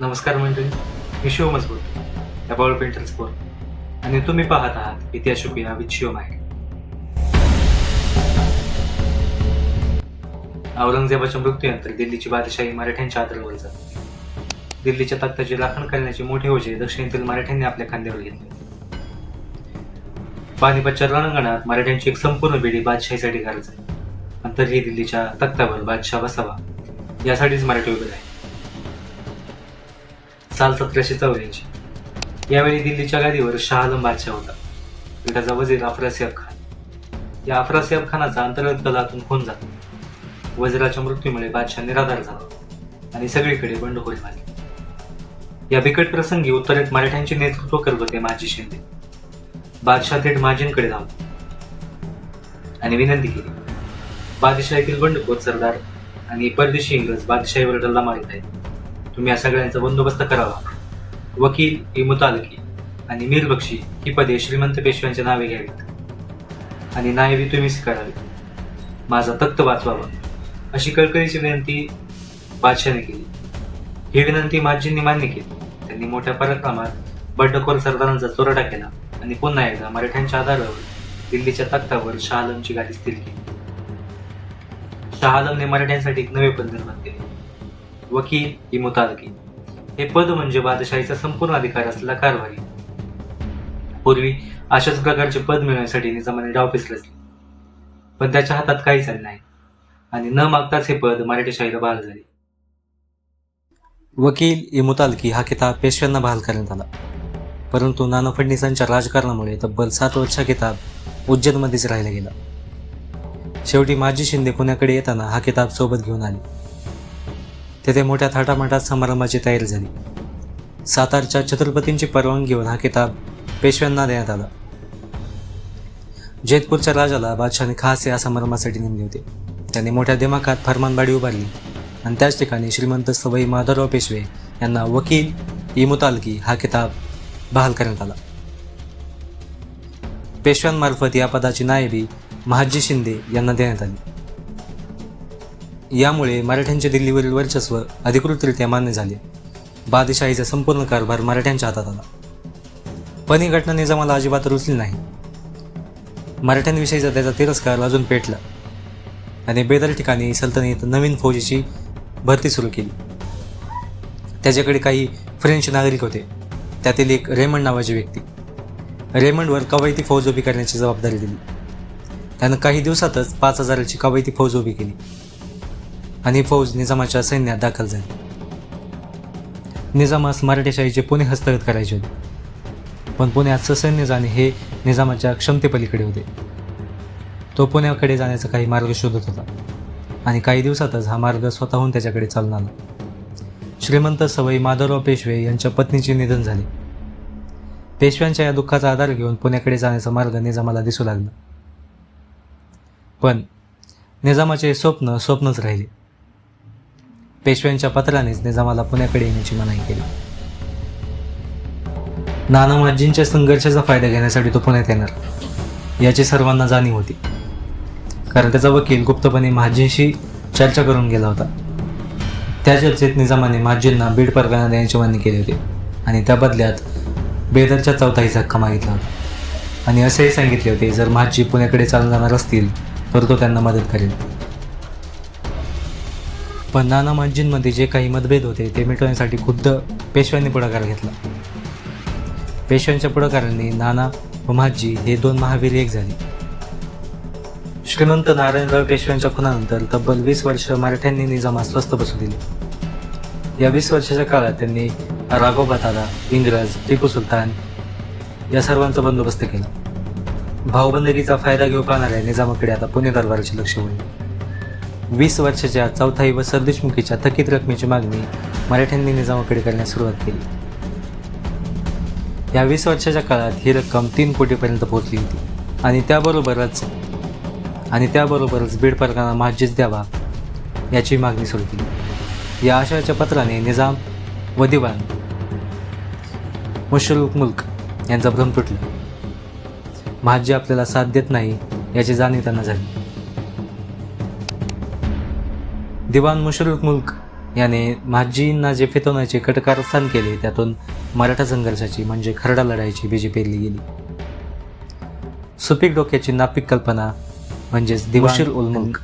नमस्कार मंडळी मी शिव मजबूत अबाउट बॉल पेंटर आणि तुम्ही पाहत आहात इतिहास शुपिया विथ शिव माहिती औरंगजेबाच्या मृत्यूनंतर दिल्लीची बादशाही मराठ्यांच्या आदरावर जाते. दिल्लीच्या तख्ताची राखण करण्याचे मोठी ओझे दक्षिणेतील मराठ्यांनी आपल्या खांद्यावर घेतले. पानिपतच्या रणांगणात मराठ्यांची एक संपूर्ण बेडी बादशाहीसाठी गरज आहे आणि तरीही दिल्लीच्या तख्तावर बादशाह बसावा यासाठीच मराठी उभे आहे साल सतराशे चौऱ्याऐंशी. यावेळी दिल्लीच्या गादीवर शहालम बादशाह होता. त्याचा वजीर अफरासियाब खान. या अफरासियाब खानाचा अंतर्गत कलातून खून झाला. वजिराच्या मृत्यूमुळे बादशाह निराधार झाला आणि सगळीकडे बंडखोरी झाली या बिकट प्रसंगी उत्तरेत मराठ्यांचे नेतृत्व करत होते माजी शिंदे. बादशाह थेट माजींकडे धावला. आणि विनंती केली. बादशाहीतील बंडखोर सरदार आणि परदेशी इंग्रज बादशाहीवर डल्ला मारित आहेत. तुम्ही या सगळ्यांचा बंदोबस्त करावा. वकील इमुतालकी आणि मीर बक्षी ही पदे श्रीमंत पेशव्यांच्या नावे घ्यावीत. आणि नायबी तुम्हीच करावी माझा तख्त वाचवावा. अशी कळकळीची विनंती बादशाने केली. ही विनंती माजींनी मान्य केली. त्यांनी मोठ्या पराक्रमात बड्डखोर सरदारांचा चोरटा केला आणि पुन्हा एकदा मराठ्यांच्या आधारावर दिल्लीच्या तख्तावर शहालमची आलमची गादी स्थिर केली. शहालमने आलमने मराठ्यांसाठी एक नवे पद निर्माण वकील ही मुतालकी. हे पद म्हणजे बादशाहीचा संपूर्ण अधिकार असलेला कारभारी. पूर्वी अशाच प्रकारचे पद मिळवण्यासाठी निजामाने डाव पिसरसले पण त्याच्या हातात काहीच आले नाही. आणि न मागताच हे पद मराठीशाहीला बहाल झाले. वकील इमुतालकी हा किताब पेशव्यांना बहाल करण्यात आला. परंतु नाना फडणीसांच्या राजकारणामुळे तब्बल सात वर्ष किताब उज्जैनमध्येच राहिला गेला. शेवटी माजी शिंदे पुण्याकडे येताना हा किताब सोबत घेऊन आले. तेथे मोठ्या थाटामाटात समारंभाची तयारी झाली. सातारच्या छत्रपतींची परवानगी घेऊन हा किताब पेशव्यांना देण्यात आला. जेतपूरच्या राजाला बादशाने खास या समारंभासाठी नेमले होते. त्यांनी मोठ्या दिमाखात फरमानबाडी उभारली आणि त्याच ठिकाणी श्रीमंत सवई माधवराव पेशवे यांना वकील इमुतालकी हा किताब बहाल करण्यात आला. पेशव्यांमार्फत या पदाची नायबी महाजी शिंदे यांना देण्यात आली. यामुळे मराठ्यांचे दिल्लीवरील वर्चस्व अधिकृतरित्या मान्य झाले. बादशाहीचा संपूर्ण कारभार मराठ्यांच्या हातात आला. पण ही घटना निजामाला अजिबात रुचली नाही. मराठ्यांविषयीचा त्याचा तिरस्कार अजून पेटला. आणि बेदर ठिकाणी सल्तनीत नवीन फौजीची भरती सुरू केली. त्याच्याकडे काही फ्रेंच नागरिक होते. त्यातील एक रेमंड नावाची व्यक्ती. रेमंडवर कवायती फौज उभी करण्याची जबाबदारी दिली. त्यानं काही दिवसातच पाच हजाराची कवायती फौज उभी केली. आणि फौज निजामाच्या सैन्यात दाखल झाली. निजामास मराठेशाहीचे पुणे हस्तगत करायचे होते. पण पुण्यात ससैन्य जाणे हे निजामाच्या क्षमतेपलीकडे होते. तो पुण्याकडे जाण्याचा काही मार्ग शोधत होता. आणि काही दिवसातच हा मार्ग स्वतःहून त्याच्याकडे चालून आला. श्रीमंत सवई माधवराव पेशवे यांच्या पत्नीचे निधन झाले. पेशव्यांच्या या दुःखाचा आधार घेऊन पुण्याकडे जाण्याचा मार्ग निजामाला दिसू लागला. पण निजामाचे स्वप्न स्वप्नच राहिले. पेशव्यांच्या पत्रानेच निजामाला पुण्याकडे येण्याची मनाई केली. नाना माजींच्या संघर्षाचा फायदा घेण्यासाठी तो पुण्यात येणार. याची सर्वांना जाणीव होती. कारण त्याचा वकील गुप्तपणे महाजींशी चर्चा करून गेला होता. त्या चर्चेत निजामाने महाजींना बीड परवाना देण्याची मागणी केली होती. आणि त्या बदल्यात बेदरच्या चौथाही हक्का मागितला होता. आणि असेही सांगितले होते जर महाजी पुण्याकडे चालून जाणार असतील तर तो त्यांना मदत करेल. पण नाना माजींमध्ये जे काही मतभेद होते ते मिटवण्यासाठी खुद्द पेशव्यांनी पुढाकार घेतला. पेशव्यांच्या पुढाकारांनी नाना व माजी हे दोन महावीर एक झाले. श्रीमंत नारायणराव पेशव्यांच्या खुनानंतर तब्बल वीस वर्ष मराठ्यांनी निजामास स्वस्त बसू दिले. या वीस वर्षाच्या काळात त्यांनी राघोबा तारा इंग्रज टिपू सुलतान या सर्वांचा बंदोबस्त केला. भाऊबंदकीचा फायदा घेऊ पाहणाऱ्या निजामाकडे आता पुणे दरबाराचे लक्ष वळले वीस वर्षाच्या चौथाई व सरदेशमुखीच्या थकीत रकमेची मागणी मराठ्यांनी निजामाकडे करण्यास सुरुवात केली. या वीस वर्षाच्या काळात ही रक्कम तीन कोटीपर्यंत पोहोचली होती. आणि त्याबरोबरच आणि त्याबरोबरच बीड परगाना महाजीच द्यावा याची मागणी सुरू केली. या आशयाच्या पत्राने निजाम व दिवाण मुशरुक मुल्क यांचा भ्रम तुटला. महाजी आपल्याला साथ देत नाही याची जाणीव त्यांना झाली. दिवाण मुशरुक मुल्क याने महाजींना जे फितवण्याचे कटकारस्थान केले त्यातून मराठा संघर्षाची म्हणजे खरडा लढाईची बीजी पेरली गेली. सुपीक डोक्याची नापीक कल्पना म्हणजेच दिवशीर उल्मुल्क